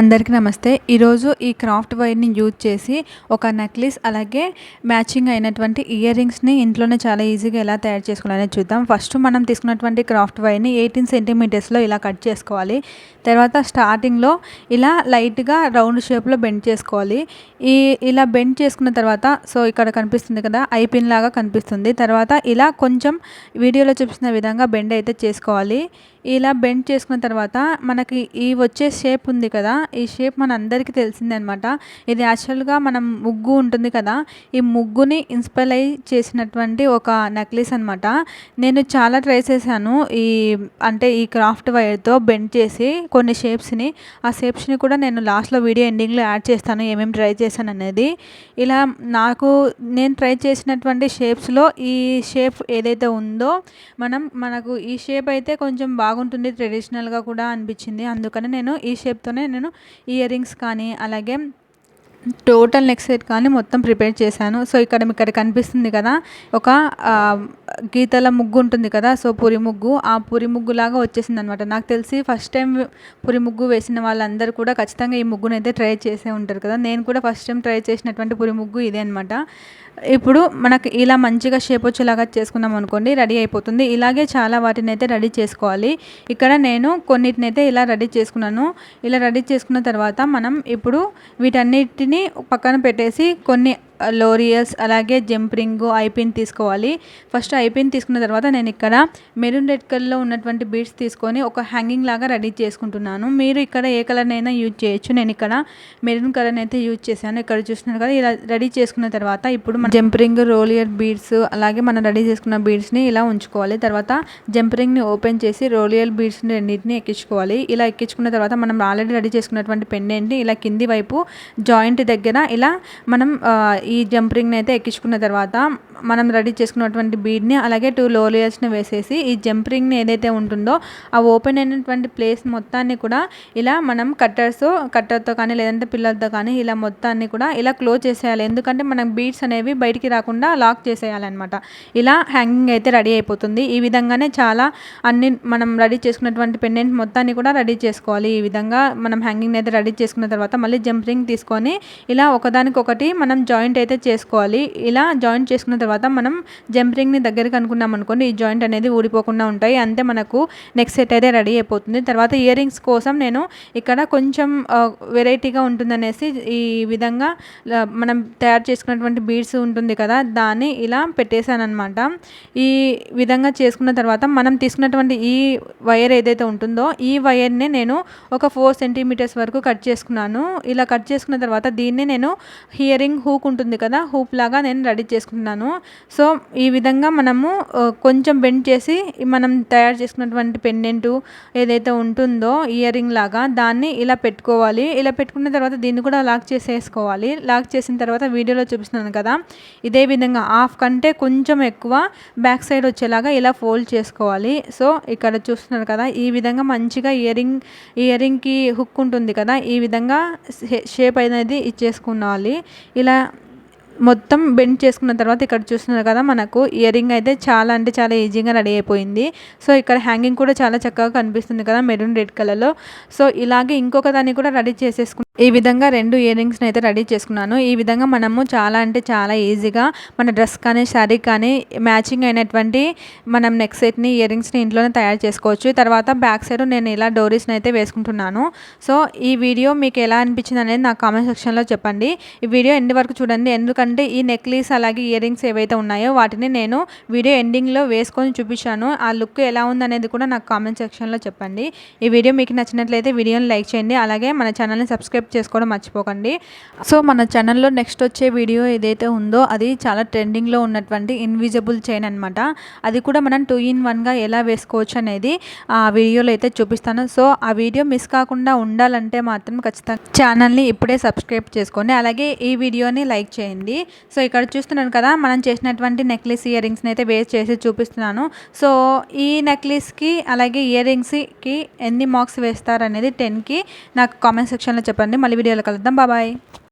అందరికీ నమస్తే. ఈరోజు ఈ క్రాఫ్ట్ వైర్ని యూజ్ చేసి ఒక నెక్లెస్ అలాగే మ్యాచింగ్ అయినటువంటి ఇయర్ రింగ్స్ని ఇంట్లోనే చాలా ఈజీగా ఎలా తయారు చేసుకోవాలనే చూద్దాం. ఫస్ట్ మనం తీసుకున్నటువంటి క్రాఫ్ట్ వైర్ని ఎయిటీన్ సెంటీమీటర్స్లో ఇలా కట్ చేసుకోవాలి. తర్వాత స్టార్టింగ్లో ఇలా లైట్గా రౌండ్ షేప్లో బెండ్ చేసుకోవాలి. ఈ ఇలా బెండ్ చేసుకున్న తర్వాత సో ఇక్కడ కనిపిస్తుంది కదా ఐపిన్ లాగా కనిపిస్తుంది. తర్వాత ఇలా కొంచెం వీడియోలో చూపిస్తున్న విధంగా బెండ్ అయితే చేసుకోవాలి. ఇలా బెండ్ చేసుకున్న తర్వాత మనకి ఈ వచ్చే షేప్ ఉంది కదా ఈ షేప్ మన అందరికీ తెలిసిందనమాట. ఇది యాక్చువల్గా మనం ముగ్గు ఉంటుంది కదా ఈ ముగ్గుని ఇన్స్పైర్ అయి చేసినటువంటి ఒక నెక్లెస్ అనమాట. నేను చాలా ట్రై చేశాను ఈ అంటే ఈ క్రాఫ్ట్ వైర్తో బెండ్ చేసి కొన్ని షేప్స్ని. ఆ షేప్స్ని కూడా నేను లాస్ట్లో వీడియో ఎండింగ్లో యాడ్ చేస్తాను ఏమేమి ట్రై చేశాను అనేది. ఇలా నాకు నేను ట్రై చేసినటువంటి షేప్స్లో ఈ షేప్ ఏదైతే ఉందో మనం మనకు ఈ షేప్ అయితే కొంచెం బాగా బాగుంటుంది ట్రెడిషనల్గా కూడా అనిపించింది. అందుకని నేను ఈ షేప్తోనే నేను ఇయర్ రింగ్స్ కానీ అలాగే టోటల్ నెక్ సెట్ కానీ మొత్తం ప్రిపేర్ చేశాను. సో ఇక్కడ ఇక్కడ కనిపిస్తుంది కదా ఒక గీతల ముగ్గు ఉంటుంది కదా సో పురి ముగ్గు. ఆ పురి ముగ్గు లాగా వచ్చేసింది అనమాట నాకు తెలిసి ఫస్ట్ టైం పురి ముగ్గు వేసిన వాళ్ళందరూ కూడా ఖచ్చితంగా ఈ ముగ్గును అయితే ట్రై చేసే ఉంటారు కదా. నేను కూడా ఫస్ట్ టైం ట్రై చేసినటువంటి పురి ముగ్గు ఇదే అనమాట ఇప్పుడు మనకి ఇలా మంచిగా షేప్ వచ్చేలాగా చేసుకున్నాం అనుకోండి రెడీ అయిపోతుంది. ఇలాగే చాలా వాటిని అయితే రెడీ చేసుకోవాలి. ఇక్కడ నేను కొన్నిటినైతే ఇలా రెడీ చేసుకున్నాను. ఇలా రెడీ చేసుకున్న తర్వాత మనం ఇప్పుడు వీటన్నిటిని పక్కన పెట్టేసి కొన్ని లోరియల్స్ అలాగే జంప్రింగ్ ఐపిన్ తీసుకోవాలి. ఫస్ట్ ఐపిన్ తీసుకున్న తర్వాత నేను ఇక్కడ మెరూన్ రెడ్ కలర్లో ఉన్నటువంటి బీడ్స్ తీసుకొని ఒక హ్యాంగింగ్ లాగా రెడీ చేసుకుంటున్నాను. మీరు ఇక్కడ ఏ కలర్నైనా యూజ్ చేయొచ్చు. నేను ఇక్కడ మెరూన్ కలర్ అయితే యూజ్ చేశాను. ఇక్కడ చూస్తున్నారు కదా ఇలా రెడీ చేసుకున్న తర్వాత ఇప్పుడు మన జంప్రింగ్ రోలియర్ బీడ్స్ అలాగే మనం రెడీ చేసుకున్న బీడ్స్ని ఇలా ఉంచుకోవాలి. తర్వాత జంప్రింగ్ని ఓపెన్ చేసి రోలియర్ బీడ్స్ని రెండింటిని ఎక్కించుకోవాలి. ఇలా ఎక్కించుకున్న తర్వాత మనం ఆల్రెడీ రెడీ చేసుకున్నటువంటి పెండెంట్ని ఇలా కింది వైపు జాయింట్ దగ్గర ఇలా మనం ఈ జంప్ రింగ్ని అయితే ఎక్కించుకున్న తర్వాత మనం రెడీ చేసుకున్నటువంటి బీడ్ని అలాగే టూ లో లేయర్స్ని వేసేసి ఈ జంప్ రింగ్ని ఏదైతే ఉంటుందో ఆ ఓపెన్ అయినటువంటి ప్లేస్ మొత్తాన్ని కూడా ఇలా మనం కట్టర్స్ కట్టర్తో కానీ లేదంటే పిల్లలతో కానీ ఇలా మొత్తాన్ని కూడా ఇలా క్లోజ్ చేసేయాలి. ఎందుకంటే మనం బీడ్స్ అనేవి బయటికి రాకుండా లాక్ చేసేయాలన్నమాట. ఇలా హ్యాంగింగ్ అయితే రెడీ అయిపోతుంది. ఈ విధంగానే చాలా అన్ని మనం రెడీ చేసుకున్నటువంటి పెండెంట్ మొత్తాన్ని కూడా రెడీ చేసుకోవాలి. ఈ విధంగా మనం హ్యాంగింగ్ అయితే రెడీ చేసుకున్న తర్వాత మళ్ళీ జంప్ రింగ్ తీసుకొని ఇలా ఒకదానికొకటి మనం జాయింట్ అయితే చేసుకోవాలి. ఇలా జాయింట్ చేసుకున్న తర్వాత తర్వాత మనం జంపరింగ్ని దగ్గరికి అనుకున్నాం అనుకోండి ఈ జాయింట్ అనేది ఊడిపోకుండా ఉంటాయి. అంతే మనకు నెక్స్ట్ సెట్ అయితే రెడీ అయిపోతుంది. తర్వాత ఇయర్ రింగ్స్ కోసం నేను ఇక్కడ కొంచెం వెరైటీగా ఉంటుందనేసి ఈ విధంగా మనం తయారు చేసుకున్నటువంటి బీడ్స్ ఉంటుంది కదా దాన్ని ఇలా పెట్టేశాను అనమాట ఈ విధంగా చేసుకున్న తర్వాత మనం తీసుకున్నటువంటి ఈ వైర్ ఏదైతే ఉంటుందో ఈ వైర్ని నేను ఒక ఫోర్ సెంటీమీటర్స్ వరకు కట్ చేసుకున్నాను. ఇలా కట్ చేసుకున్న తర్వాత దీన్ని నేను హియరింగ్ హూక్ ఉంటుంది కదా కదా హూప్ లాగా నేను రెడీ చేసుకుంటున్నాను సో ఈ విధంగా మనము కొంచెం బెండ్ చేసి మనం తయారు చేసుకున్నటువంటి పెండెంటు ఏదైతే ఉంటుందో ఇయర్ రింగ్ లాగా దాన్ని ఇలా పెట్టుకోవాలి. ఇలా పెట్టుకున్న తర్వాత దీన్ని కూడా లాక్ చేసేసుకోవాలి. లాక్ చేసిన తర్వాత వీడియోలో చూపిస్తున్నాను కదా ఇదే విధంగా హాఫ్ కంటే కొంచెం ఎక్కువ బ్యాక్ సైడ్ వచ్చేలాగా ఇలా ఫోల్డ్ చేసుకోవాలి. సో ఇక్కడ చూస్తున్నారు కదా ఈ విధంగా మంచిగా ఇయర్ రింగ్ ఇయర్ రింగ్కి హుక్ ఉంటుంది కదా ఈ విధంగా షేప్ అనేది ఇచ్చేసుకోవాలి ఇలా మొత్తం బెండ్ చేసుకున్న తర్వాత ఇక్కడ చూస్తున్నారు కదా మనకు ఇయర్ రింగ్ అయితే చాలా అంటే చాలా ఈజీగా రెడీ అయిపోయింది. సో ఇక్కడ హ్యాంగింగ్ కూడా చాలా చక్కగా కనిపిస్తుంది కదా మెరూన్ రెడ్ కలర్లో. సో ఇలాగే ఇంకొక దాన్ని కూడా రెడీ చేసేసుకున్నాను ఈ విధంగా రెండు ఇయర్ రింగ్స్ని అయితే రెడీ చేసుకున్నాను. ఈ విధంగా మనము చాలా అంటే చాలా ఈజీగా మన డ్రెస్ కానీ శారీ కానీ మ్యాచింగ్ అయినటువంటి మనం నెక్ సెట్ని ఇయర్ రింగ్స్ని ఇంట్లోనే తయారు చేసుకోవచ్చు. తర్వాత బ్యాక్ సైడ్ నేను ఇలా డోరీస్ని అయితే వేసుకుంటున్నాను. సో ఈ వీడియో మీకు ఎలా అనిపించింది అనేది నాకు కామెంట్ సెక్షన్లో చెప్పండి. ఈ వీడియో ఎండ్ వరకు చూడండి. ఎందుకంటే అంటే ఈ నెక్లెస్ అలాగే ఇయర్ రింగ్స్ ఏవైతే ఉన్నాయో వాటిని నేను వీడియో ఎండింగ్లో వేసుకొని చూపించాను. ఆ లుక్ ఎలా ఉందనేది కూడా నాకు కామెంట్ సెక్షన్లో చెప్పండి. ఈ వీడియో మీకు నచ్చినట్లయితే వీడియోని లైక్ చేయండి. అలాగే మన ఛానల్ని సబ్స్క్రైబ్ చేసుకోవడం మర్చిపోకండి. సో మన ఛానల్లో నెక్స్ట్ వచ్చే వీడియో ఏదైతే ఉందో అది చాలా ట్రెండింగ్లో ఉన్నటువంటి ఇన్విజిబుల్ చైన్ అనమాట అది కూడా మనం టూ ఇన్ వన్గా ఎలా వేసుకోవచ్చు అనేది ఆ వీడియోలో అయితే చూపిస్తాను. సో ఆ వీడియో మిస్ కాకుండా ఉండాలంటే మాత్రం ఖచ్చితంగా ఛానల్ని ఇప్పుడే సబ్స్క్రైబ్ చేసుకోండి. అలాగే ఈ వీడియోని లైక్ చేయండి. సో ఇక్కడ చూస్తున్నాను కదా మనం చేసినటువంటి నెక్లెస్ ఇయర్ రింగ్స్ని అయితే వేస్ట్ చేసి చూపిస్తున్నాను. సో ఈ నెక్లెస్కి అలాగే ఇయర్ రింగ్స్కి ఎన్ని మార్క్స్ వేస్తారు అనేది టెన్కి నాకు కామెంట్ సెక్షన్లో చెప్పండి. మళ్ళీ వీడియోలో కలుద్దాం. బాబాయ్